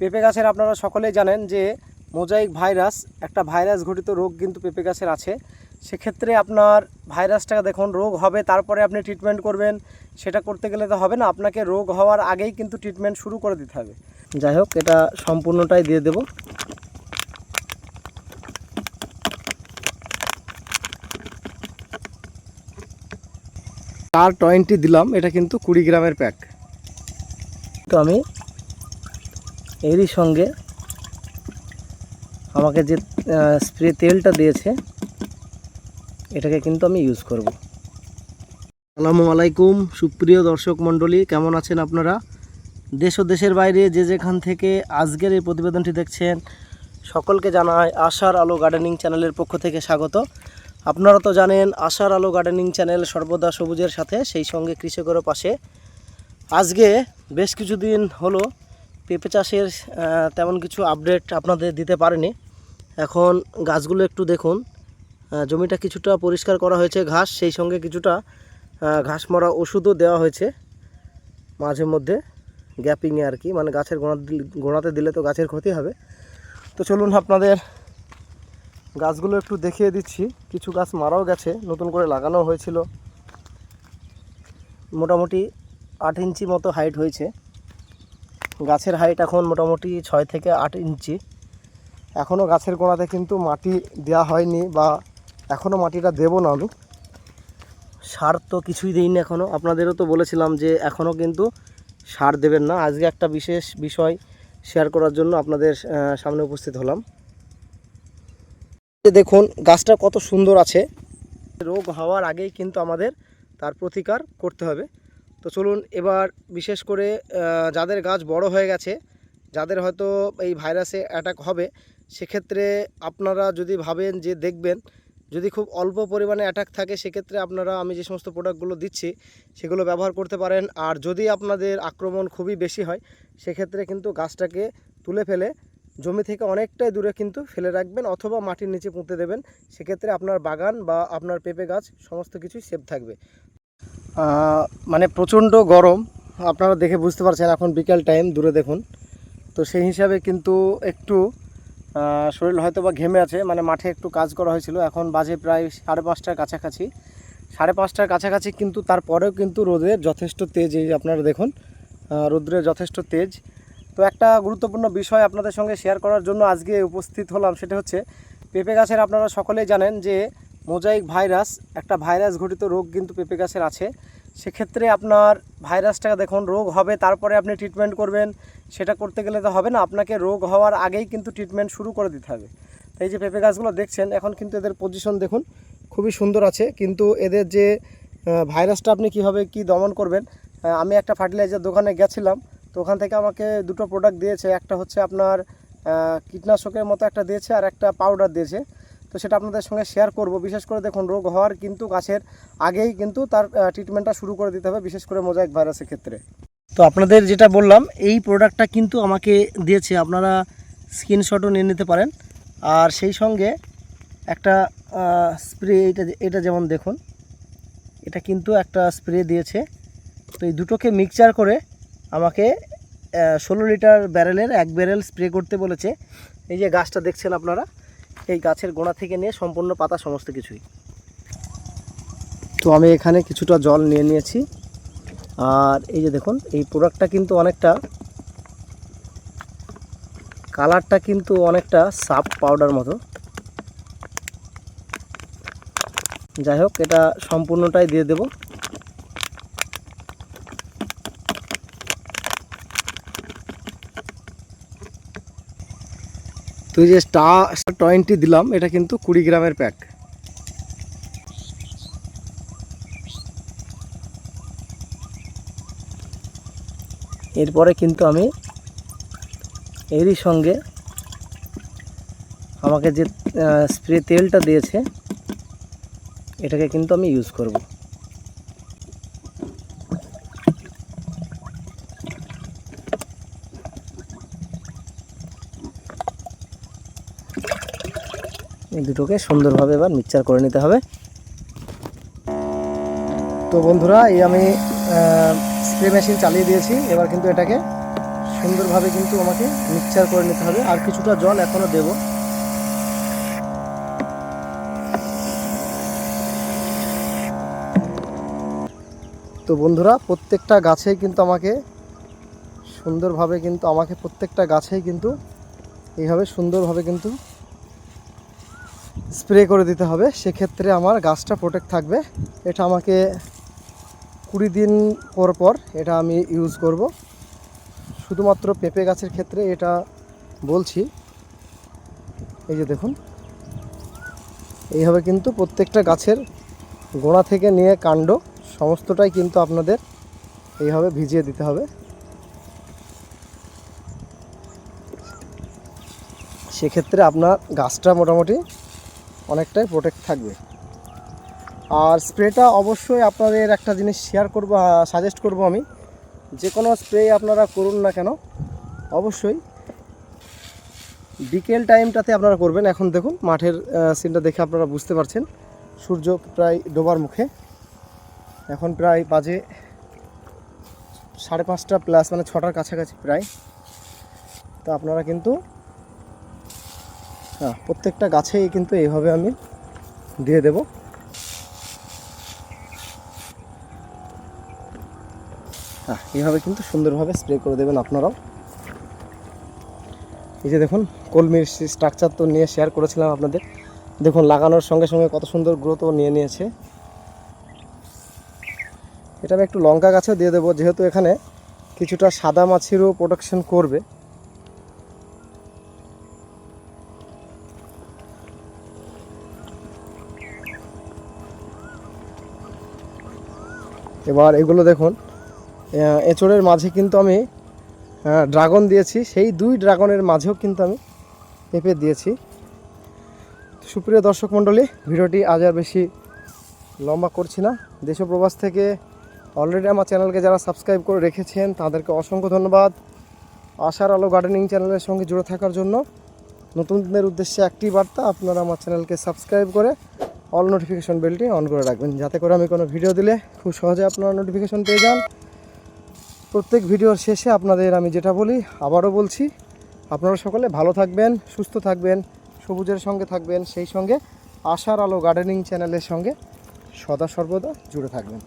পেঁপে গাছের আপনারা সকলেই জানেন যে মোজাইক ভাইরাস, একটা ভাইরাস ঘটিত রোগ কিন্তু পেঁপে গাছের আছে। সেক্ষেত্রে আপনার ভাইরাসটা দেখুন, রোগ হবে, তারপরে আপনি ট্রিটমেন্ট করবেন। সেটা করতে গেলে তো হবে না, আপনাকে রোগ হওয়ার আগেই কিন্তু ট্রিটমেন্ট শুরু করে দিতে হবে। যাই হোক, এটা সম্পূর্ণটাই দিয়ে দেব। চার টোয়েন্টি দিলাম, এটা কিন্তু কুড়ি গ্রামের প্যাক তো আমি এরই সঙ্গে আমাকে যে স্প্রে তেলটা দিয়েছে, এটাকে কিন্তু আমি ইউজ করব। আসসালামু আলাইকুম, সুপ্রিয় দর্শক মণ্ডলী, কেমন আছেন আপনারা? দেশ ও দেশের বাইরে যে যেখান থেকে আজকের এই প্রতিবেদনটি দেখছেন, সকলকে জানায় আশার আলো গার্ডেনিং চ্যানেলের পক্ষ থেকে স্বাগত। আপনারা তো জানেন, আশার আলো গার্ডেনিং চ্যানেল সর্বদা সবুজের সাথে, সেই সঙ্গে কৃষকেরও পাশে। আজকে বেশ কিছুদিন হলো পেঁপে চাষের তেমন কিছু আপডেট আপনাদের দিতে পারেনি। এখন গাছগুলো একটু দেখুন। জমিটা কিছুটা পরিষ্কার করা হয়েছে ঘাস, সেই সঙ্গে কিছুটা ঘাস মরা ওষুধও দেওয়া হয়েছে মাঝে মধ্যে গ্যাপিংয়ে আর কি। মানে গাছের গোড়া গোড়াতে দিলে তো গাছের ক্ষতি হবে। তো চলুন আপনাদের গাছগুলো একটু দেখিয়ে দিচ্ছি। কিছু গাছ মারাও গেছে, নতুন করে লাগানো হয়েছিল। মোটামুটি আট ইঞ্চি মতো হাইট হয়েছে। গাছের হাইট এখন মোটামুটি ছয় থেকে আট ইঞ্চি। এখনও গাছের গোড়াতে কিন্তু মাটি দেওয়া হয়নি বা এখনও মাটিটা দেবো না আমি সার তো কিছুই দিইনি এখনও আপনাদেরও তো বলেছিলাম যে এখনও কিন্তু সার দেবেন না। আজকে একটা বিশেষ বিষয় শেয়ার করার জন্য আপনাদের সামনে উপস্থিত হলাম। দেখুন, গাছটা কত সুন্দর আছে। রোগ হওয়ার আগেই কিন্তু আমাদের তার প্রতিকার করতে হবে। তো চলুন এবার বিশেষ করে যাদের গাছ বড় হয়ে গেছে, যাদের হয়তো এই ভাইরাসে অ্যাটাক হবে, সেক্ষেত্রে আপনারা যদি ভাবেন যে দেখবেন, যদি খুব অল্প পরিমাণে অ্যাটাক থাকে, সেক্ষেত্রে আপনারা আমি যে সমস্ত প্রোডাক্টগুলো দিচ্ছি, সেগুলো ব্যবহার করতে পারেন। আর যদি আপনাদের আক্রমণ খুবই বেশি হয়, সেক্ষেত্রে কিন্তু গাছটাকে তুলে ফেলে, জমি থেকে অনেকটাই দূরে কিন্তু ফেলে রাখবেন অথবা মাটির নিচে পুঁতে দেবেন। সেক্ষেত্রে আপনার বাগান বা আপনার পেঁপে গাছ সমস্ত কিছুই সেফ থাকবে। মানে প্রচণ্ড গরম। আপনারা দেখে বুঝতে পারছেন এখন বিকেল টাইম দূরে দেখুন। তো সেই হিসাবে কিন্তু একটু শরীর হয়তো বা ঘেমে আছে মানে মাঠে একটু কাজ করা হয়েছিল। এখন বাজে প্রায় সাড়ে পাঁচটার কাছাকাছি। সাড়ে পাঁচটার কাছাকাছি কিন্তু তারপরেও কিন্তু রোদের যথেষ্ট তেজ, এই আপনারা দেখুন রৌদ্রের যথেষ্ট তেজ। তো একটা গুরুত্বপূর্ণ বিষয় আপনাদের সঙ্গে শেয়ার করার জন্য আজকে উপস্থিত হলাম, সেটা হচ্ছে, পেঁপে গাছের আপনারা সকলেই জানেন যে মোজাইক ভাইরাস, একটা ভাইরাস ঘটিত রোগ কিন্তু পেঁপে গাছের আছে। সেক্ষেত্রে আপনার ভাইরাসটা দেখুন, রোগ হবে, তারপরে আপনি ট্রিটমেন্ট করবেন। সেটা করতে গেলে তো হবে না, আপনাকে রোগ হওয়ার আগেই কিন্তু ট্রিটমেন্ট শুরু করে দিতে হবে। এই যে পেঁপে গাছগুলো দেখছেন, এখন কিন্তু এদের পজিশন দেখুন, খুবই সুন্দর আছে। কিন্তু এদের যে ভাইরাসটা আপনি কীভাবে কি দমন করবেন আমি একটা ফার্টিলাইজার দোকানে গেছিলাম, তো ওখান থেকে আমাকে দুটো প্রোডাক্ট দিয়েছে। একটা হচ্ছে আপনার কীটনাশকের মতো একটা দিয়েছে, আর একটা পাউডার দিয়েছে। তো সেটা আপনাদের সঙ্গে শেয়ার করব। বিশেষ করে দেখুন, রোগ হওয়ার কিন্তু গাছের আগেই কিন্তু তার ট্রিটমেন্টটা শুরু করে দিতে হবে, বিশেষ করে মোজাইক ভাইরাসের ক্ষেত্রে। তো আপনাদের যেটা বললাম, এই প্রোডাক্টটা কিন্তু আমাকে দিয়েছে, আপনারা স্ক্রিনশটও নিয়ে নিতে পারেন। আর সেই সঙ্গে একটা স্প্রে এটা এটা যেমন দেখুন, এটা কিন্তু একটা স্প্রে দিয়েছে। তো এই দুটোকে মিক্সচার করে আমাকে ষোলো লিটার ব্যারেলের এক ব্যারেল স্প্রে করতে বলেছে। এই যে গাছটা দেখছেন আপনারা? এই গাছের গোড়া থেকে নিয়ে সম্পূর্ণ পাতা সমস্ত কিছুই। তো আমি এখানে কিছুটা জল নিয়ে নিয়েছি। আর এই যে দেখুন, এই প্রোডাক্টটা কিন্তু অনেকটা কালারটা কিন্তু অনেকটা সাপ পাউডার মতো। যাই হোক, এটা সম্পূর্ণটাই দিয়ে দেব। তুই যে স্টার টোয়েন্টি দিলাম, এটা কিন্তু কুড়ি গ্রামের প্যাক এরপরে কিন্তু আমি এরই সঙ্গে আমাকে যে স্প্রে তেলটা দিয়েছে, এটাকে কিন্তু আমি ইউজ করব। এই দুটোকে সুন্দরভাবে এবার মিক্সচার করে নিতে হবে। তো বন্ধুরা, এই আমি স্প্রে মেশিন চালিয়ে দিয়েছি। এবার কিন্তু এটাকে সুন্দরভাবে কিন্তু আমাকে মিক্সচার করে নিতে হবে। আর কিছুটা জল এখনও দেব। তো বন্ধুরা, প্রত্যেকটা গাছেই কিন্তু আমাকে সুন্দরভাবে কিন্তু, আমাকে প্রত্যেকটা গাছেই কিন্তু এইভাবে সুন্দরভাবে কিন্তু স্প্রে করে দিতে হবে, সেক্ষেত্রে আমার গাছটা প্রোটেক্ট থাকবে। এটা আমাকে কুড়ি দিন পর পর এটা আমি ইউজ করব। শুধুমাত্র পেঁপে গাছের ক্ষেত্রে এটা বলছি। এই যে দেখুন, এইভাবে কিন্তু প্রত্যেকটা গাছের গোড়া থেকে নিয়ে কাণ্ড, সমস্তটাই কিন্তু আপনাদের এইভাবে ভিজিয়ে দিতে হবে। সেক্ষেত্রে আপনার গাছটা মোটামুটি অনেকটাই প্রোটেক্ট থাকবে। আর স্প্রেটা অবশ্যই আপনাদের একটা জিনিস শেয়ার করব সাজেস্ট করব আমি। যে কোনো স্প্রে আপনারা করুন না কেন, অবশ্যই। বিকেল টাইমটাতে আপনারা করবেন। এখন দেখুন, মাঠের সিনটা দেখে আপনারা বুঝতে পারছেন। সূর্য প্রায় ডোবার মুখে। এখন প্রায় বাজে সাড়ে পাঁচটা প্লাস মানে ছটার কাছাকাছি প্রায়। তো আপনারা কিন্তু হ্যাঁ প্রত্যেকটা গাছেই কিন্তু এইভাবে আমি দিয়ে দেব। হ্যাঁ এইভাবে কিন্তু সুন্দরভাবে স্প্রে করে দেবেন আপনারাও। এই যে দেখুন, কলমির স্ট্রাকচার তো নিয়ে শেয়ার করেছিলাম আপনাদের। দেখুন, লাগানোর সঙ্গে সঙ্গে কত সুন্দর গ্রোথও নিয়ে নিয়েছে। এটা আমি একটু লঙ্কা গাছেও দিয়ে দেবো, যেহেতু এখানে কিছুটা সাদা মাছিরও প্রোটেকশন করবে। এবার এগুলো দেখুন। এঁচড়ের মাঝে কিন্তু আমি ড্রাগন দিয়েছি। সেই দুই ড্রাগনের মাঝেও কিন্তু আমি পেঁপে দিয়েছি। সুপ্রিয় দর্শক মণ্ডলী, ভিডিওটি আজ আর বেশি লম্বা করছি না। দেশ ও প্রবাস থেকে অলরেডি আমার চ্যানেলকে যারা সাবস্ক্রাইব করে রেখেছেন, তাদেরকে অসংখ্য ধন্যবাদ। আশার আলো গার্ডেনিং চ্যানেলের সঙ্গে জুড়ে থাকার জন্য নতুনদের উদ্দেশ্যে একটি বার্তা, আপনারা আমার চ্যানেলকে সাবস্ক্রাইব করে অল নোটিফিকেশন বেলটি অন করে রাখবেন। যাতে করে আমি কোনো ভিডিও দিলে খুব সহজে আপনারা নোটিফিকেশন পেয়ে যান। প্রত্যেক ভিডিওর শেষে আপনাদের আমি যেটা বলি, আবারও বলছি, আপনারা সকলে ভালো থাকবেন, সুস্থ থাকবেন, সবুজের সঙ্গে থাকবেন, সেই সঙ্গে আশার আলো গার্ডেনিং চ্যানেলের সঙ্গে সদা সর্বদা জুড়ে থাকবেন।